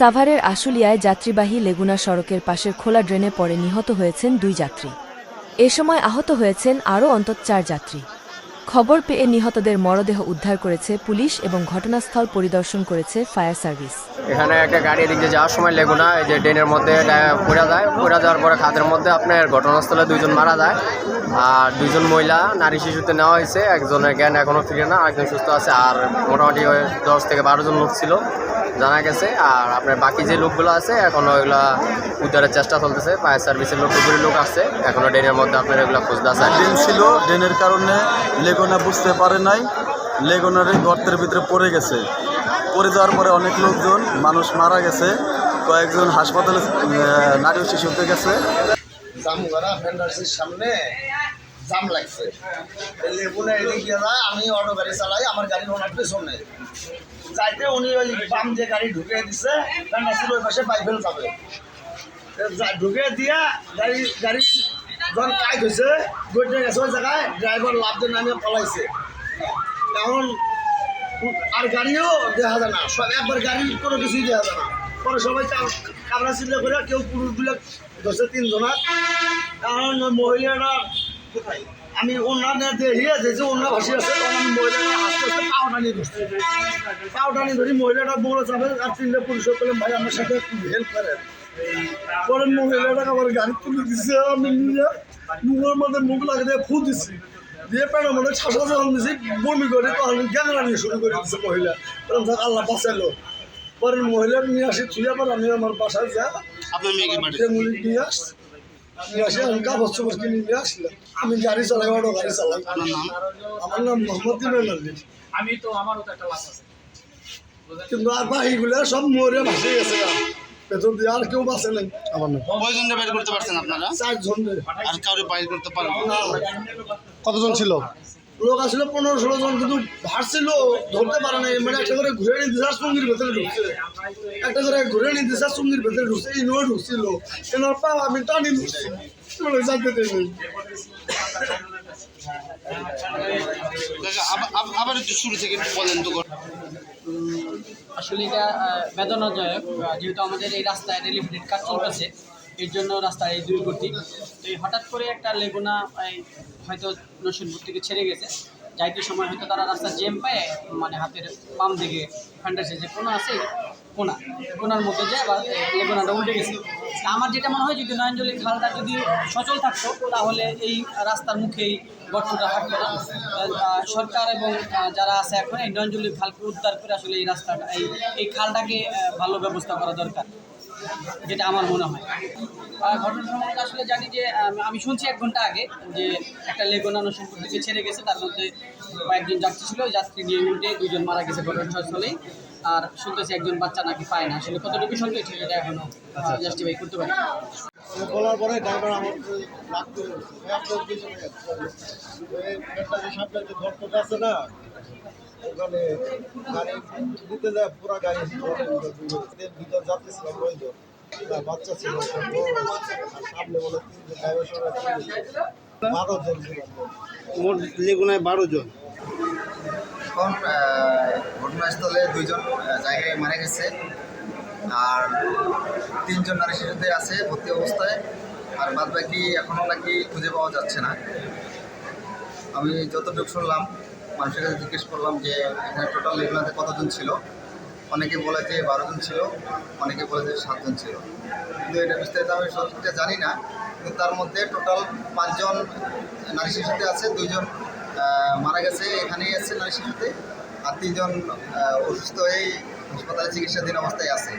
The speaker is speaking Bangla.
সাভারের আশুলিয়ায় যাত্রীবাহী লেগুনা সড়কের পাশের খোলা ড্রেনে পড়ে নিহত হয়েছেন দুই যাত্রী। এ সময় আহত হয়েছেন আরও অন্তত চার যাত্রী। খবর পেয়ে নিহতদের মরদেহ উদ্ধার করেছে পুলিশ এবং ঘটনাস্থল পরিদর্শন করেছে ফায়ার সার্ভিস। এখানে একটা গাড়ি এদিক যাওয়ার সময় লেগুনা, এই যে ড্রেনের মধ্যে পড়ে যায়। পড়ে যাওয়ার পরে খাদের মধ্যে আপনার ঘটনাস্থলে দুইজন মারা যায়। আর দুইজন মহিলা, নারী শিশুতে নেওয়া হয়েছে। একজনের জ্ঞান এখনও ফিরে না একজন সুস্থ আছে। আর মোটামুটি দশ থেকে বারো জন লোক ছিল। জানা গেছে। আর আপনার বাকি যে লোকগুলো আছে এখনও ওইগুলা উদ্ধারের চেষ্টা চলতেছে। ফায়ার সার্ভিসের লোক ডুবুরি লোক আসছে। এখনও ড্রেনের মধ্যে আপনার এগুলো আর কি। ড্রেন ছিল ড্রেনের কারণে লেগুনা বুঝতে পারে নাই। লেগুনার গর্তের ভিতরে পড়ে গেছে। পড়ে যাওয়ার পরে অনেক লোকজন মানুষ মারা গেছে। কয়েকজন হাসপাতালে নারী শিশুতে গেছে। সামনে জাম লাগছে। লেবুনে এদিক দিয়ে যায়, আমি অটো গাড়ি চালাই, আমার গাড়ির ওনার পেছনে যাইতে উনি ওই বাম যে গাড়ি ঢুকে দিচ্ছে ভেন্ডার্সের ওই পাশে বাইফেল যাবে ঢুকে দিয়া গাড়ি গাড়ি যখন কাজ হয়েছে গড়িতে গেছে ওই জায়গায় ড্রাইভার লাভ দিয়ে নামিয়ে পলাইছে। এখন আর গাড়িও দেখা যায় না, সব একবার গাড়ি কোনো কিছুই দেখা যায় না। পরে সবাই কামড়া চিল্লা করে কেউ পুরুষগুলো ধরছে তিনজনা। কারণ ওই মহিলাটা আমি দেখিয়ে ভাসি আছে তখন আমি মহিলাটা হাসতে হাসতে পাও টানি ধরছি। পাও টানি ধরি মহিলাটা বড় চাপে আর তিনটে পুরুষ বললাম ভাই আমার সাথে একটু হেল্প করেন পরে মহিলাটাকে আমার গাড়ি তুলে দিছে আমি নিয়ে মুখের মধ্যে মুখ লাগিয়ে দিয়ে ফু দিছি। দিয়ে পেটের মধ্যে ছাসা যখন দিছি বমি করে তখন গ্যাংরা নিয়ে শুরু করে দিচ্ছে মহিলা। থাক আল্লাহ বাঁচালো। পরে মহিলা নিয়ে আসি ছুঁয়ে পর আমি আমার বাসায় যা। আপনার মেয়েকে নিয়ে আমি কাগজ চোপড় কিনে নিয়ে আসলাম। আমি গাড়ি চালাই অটো গাড়ি চালাই আমার নাম? মোহাম্মদ দিবেন আলী। আমি তো আমারও তো একটা লাশ আছে। কিন্তু আর বাহিগুলো সব মরে ভাসে গেছে। দিয়ে আর কেউ বাঁচে নাই। আমার নাম? কয়জনকে বাইর করতে পারছেন আপনারা? চারজন আর কাউরে বাইর করতে পারেন কতজন ছিল? লোক আসলে পনেরো ষোলো জন কিন্তু ভাসছিল ধরতে পারে না মানে একটা করে ঘুরে নিয়ে দিশা চুঙ্গির ভেতরে ঢুকছে। একটা করে ঘুরে নিয়ে দিশা চুঙ্গির ভেতরে ঢুকছে। এই নয় ঢুকছিল এনার পা আমি টানি ঢুকছি। আবার- একটু শুরু থেকে বলেন তো। আসলে এটা যেহেতু আমাদের এই রাস্তায় রেলিভেটেড কাজ চলতেছে। এর জন্য রাস্তায় এই দুই গতি এই হঠাৎ করে একটা লেগুনা হয়তো নসিনপুর থেকে ছেড়ে গেছে। যাইতে সময় হয়তো তারা রাস্তা জ্যাম পায় মানে হাতের বাম দিকে ফ্যান্টাসি যে কোনা আছে, কোনা। কোনার মধ্যে যায় বা লেগুনাটা উল্টে গেছে। আমার যেটা মনে হয়, যদি নয়নজলি খালটা যদি সচল থাকতো, তাহলে এই রাস্তার মুখেই গর্তটা থাকতো না। সরকার এবং যারা আছে এখন, এই নয়নজলি খালকে উদ্ধার করে আসলে এই রাস্তাটা, এই এই খালটাকে ভালো ব্যবস্থা করা দরকার। যেটা আমার মনে হয়। ঘটনা সম্পর্কে আসলে জানি যে আমি শুনছি এক ঘণ্টা আগে যে একটা লেগুনানো সম্পর্ক ছেড়ে গেছে তার মধ্যে কয়েকজন যাত্রী ছিল যাত্রী নিয়ে উল্টে দুজন মারা গেছে ঘটনাস্থলেই আর শুনতেছি একজন বাচ্চা নাকি পায় না। আসলে কতটুকু শুনতে সত্য সেটা এখনও জাস্টিফাই করতে পারি। বলার পরে ড্রাইভার আমার লাগতে আছে না ওখানে গাড়ি দিতে যায় পুরো গাড়ি ভিতর যাত্রী ছিল নয়জন না, বাচ্চা ছিল সামনে বলে তিনজন ড্রাইভার সঙ্গে বারো জন ছিল। মোট লেগুনায় বারো জন। এখন ঘটনাস্থলে দুইজন জায়গায় মারা গেছে। আর তিনজন নারী শিশুতে আছে ভর্তি অবস্থায়। আর বাদ বাকি এখনও নাকি খুঁজে পাওয়া যাচ্ছে না। আমি যতটুকু শুনলাম মানুষের কাছে জিজ্ঞেস করলাম যে এখানে টোটাল এগুলোতে কতজন ছিল? অনেকে বলে যে বারো জন ছিল, অনেকে বলে যে সাতজন ছিল। কিন্তু এটা বিস্তারিত আমি সঠিকটা জানি না, কিন্তু তার মধ্যে টোটাল পাঁচজন নারী শিশুতে আছে, দুইজন মারা গেছে, এখানেই আছে নারী শিশুতে, আর তিনজন অসুস্থ হয়েই হাসপাতালে চিকিৎসাধীন অবস্থায় আছে।